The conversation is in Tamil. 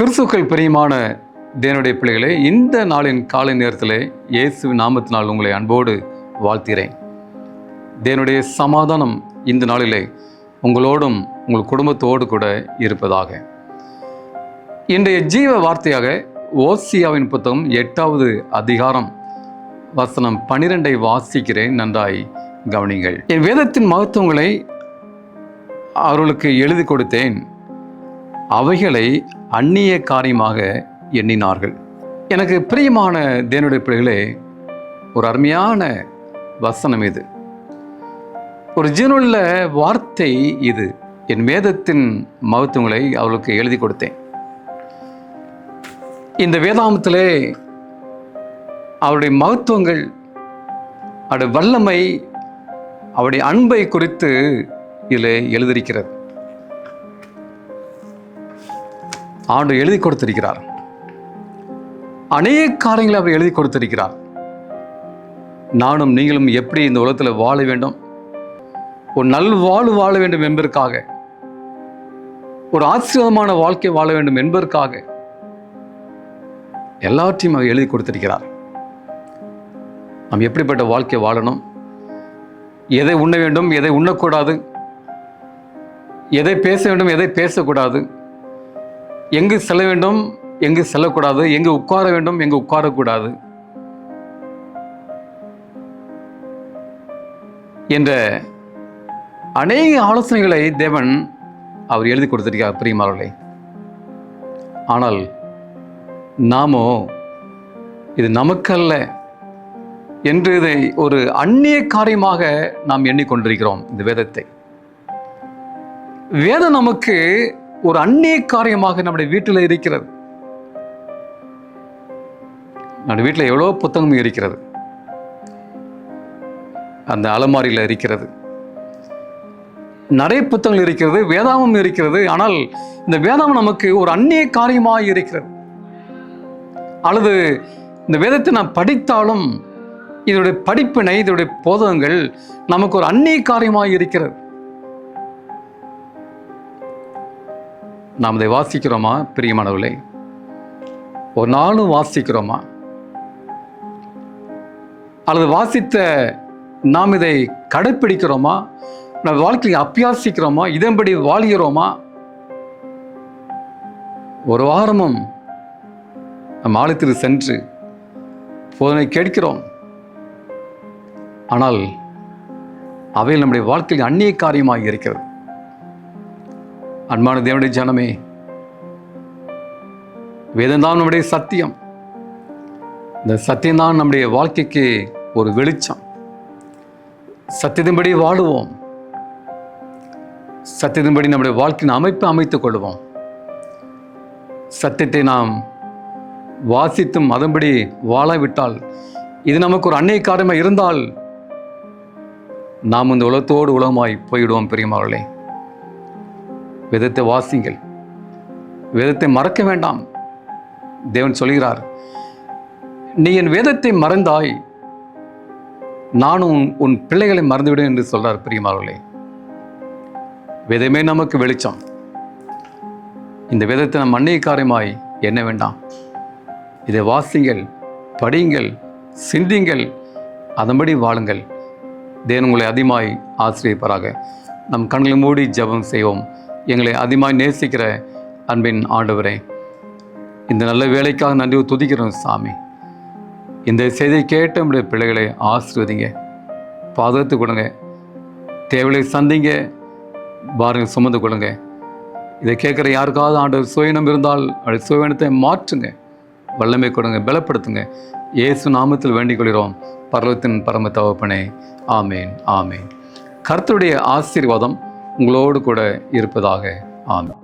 கிறிஸ்துக்கள் பிரியமான தேவனுடைய பிள்ளைகளே இந்த நாளின் காலை நேரத்தில் இயேசு நாமத்தினால் உங்களை அன்போடு வாழ்த்துகிறேன். தேவனுடைய சமாதானம் இந்த நாளிலே உங்களோடும் உங்கள் குடும்பத்தோடு கூட இருப்பதாக. இன்றைய ஜீவ வார்த்தையாக ஓசியாவின் புத்தகம் எட்டாவது அதிகாரம் வசனம் பனிரெண்டை வாசிக்கிறேன் நன்றாய் கவனிங்கள் என் வேதத்தின் மகத்துவங்களை அவர்களுக்கு எழுதி கொடுத்தேன். அவைகளை அந்நிய காரியமாக எண்ணினார்கள். எனக்கு பிரியமான தேவனுடைய பிள்ளைகளே ஒரு அருமையான வசனம் இது. ஒரு ஜீவனுள்ள வார்த்தை இது. என் வேதத்தின் மகத்துவங்களை அவளுக்கு எழுதி கொடுத்தேன். இந்த வேதாமத்திலே அவருடைய மகத்துவங்கள் அவருடைய வல்லமை அவருடைய அன்பை குறித்து இதில் எழுதியிருக்கிறது. ஆண்டு எழுதி கொடுத்திருக்கிறார். அநேக காரியங்களை அவர் எழுதி கொடுத்திருக்கிறார். நானும் நீங்களும் எப்படி இந்த உலகத்தில் வாழ வேண்டும்? ஒரு நல் வாழ்வு வாழ வேண்டும் என்பதற்காக ஒரு ஆசீர்வாதமான வாழ்க்கை வாழ வேண்டும் என்பதற்காக எல்லாவற்றையும் அவர் எழுதி கொடுத்திருக்கிறார். நாம் எப்படிப்பட்ட வாழ்க்கை வாழணும்? எதை உண்ண வேண்டும் எதை உண்ணக்கூடாது? எதை பேச வேண்டும் எதை பேசக்கூடாது? எங்கு செல்ல வேண்டும் எங்கு செல்லக்கூடாது எங்கு உட்கார வேண்டும் எங்கு உட்காரக்கூடாது என்ற அநேக ஆலோசனைகளை தேவன் அவர் எழுதி கொடுத்திருக்கார் பிரியமானவர்களே ஆனால் நாமோ இது நமக்கல்ல என்று இதை ஒரு அந்நிய காரியமாக நாம் எண்ணிக்கொண்டிருக்கிறோம் இந்த வேதத்தை. வேதம் நமக்கு ஒரு அந்நிய காரியமாக நம்முடைய வீட்டில் இருக்கிறது. நம்முடைய வீட்டில் எவ்வளோ புத்தகம் இருக்கிறது. அந்த அலமாரியில் இருக்கிறது. நிறைய புத்தகங்கள் இருக்கிறது வேதாமம் இருக்கிறது. ஆனால் இந்த வேதாமம் நமக்கு ஒரு அந்நிய காரியமாக இருக்கிறது. அல்லது இந்த வேதத்தை நாம் படித்தாலும் இதனுடைய படிப்பினை இதனுடைய போதகங்கள் நமக்கு ஒரு அந்நிய காரியமாக இருக்கிறது. நாம் இதை வாசிக்கிறோமா பிரியமானவர்களே? ஒரு நாளும் வாசிக்கிறோமா? அல்லது வாசித்த நாம் இதை கடைப்பிடிக்கிறோமா? நம்ம வாழ்க்கையை அப்பியாசிக்கிறோமா இதன்படி வாழ்கிறோமா? ஒரு வாரமும் நம் ஆலயத்திற்கு சென்று போதனை கேட்கிறோம். ஆனால் அவை நம்முடைய வாழ்க்கையில் அந்நிய காரியமாக இருக்கிறது. அன்பான தேவனுடைய ஜனமே வேதம்தான் நம்முடைய சத்தியம். இந்த சத்தியம்தான் நம்முடைய வாழ்க்கைக்கு ஒரு வெளிச்சம். சத்தியத்தின்படி வாழுவோம். சத்தியத்தின்படி நம்முடைய வாழ்க்கையின் அமைப்பை அமைத்துக் கொள்வோம். சத்தியத்தை நாம் வாசித்தும் அதன்படி வாழாவிட்டால் இது நமக்கு ஒரு அன்னை காரியமாக இருந்தால் நாம் இந்த உலகத்தோடு உலகமாய் போயிடுவோம் பெரியமாவர்களே வேதத்தை வாசிங்கள் வேதத்தை மறக்க வேண்டாம் தேவன் சொல்கிறார் நீ என் வேதத்தை மறந்தாய் நானும் உன் பிள்ளைகளை மறந்துவிடும் என்று சொல்றார் பிரியமாவர்களே வேதமே நமக்கு வெளிச்சம். இந்த வேதத்தை நம் அன்னைய காரியமாய் என்ன வேண்டாம்? இதை வாசிங்கள் படியுங்கள் சிந்திங்கள் அதன்படி வாழுங்கள். தேவன் உங்களை அதிகமாய் ஆசிரியப்பாராக. நம் கண்களை மூடி ஜெபம் செய்வோம். எங்களை அதிகமாக நேசிக்கிற அன்பின் ஆண்டவரே இந்த நல்ல வேலைக்காக நன்றி துதிக்கிறோம் சாமி. இந்த செய்தியை கேட்ட நம்முடைய பிள்ளைகளை ஆசிர்வதிங்க பாதுகாத்து கொடுங்க. தேவையை சந்திங்க பாருங்க சுமந்து கொடுங்க இதை கேட்குற யாருக்காவது ஆண்டவர் சுயனம் இருந்தால் அப்படி சுயனத்தை மாற்றுங்க வல்லமை கொடுங்க பலப்படுத்துங்க. இயேசு நாமத்தில் வேண்டிக் கொள்கிறோம் பர்வத்தின் பரம தவப்பனே ஆமேன் ஆமேன். கர்த்தருடைய ஆசீர்வாதம் உங்களோடு கூட இருப்பதாக. ஆமேன்.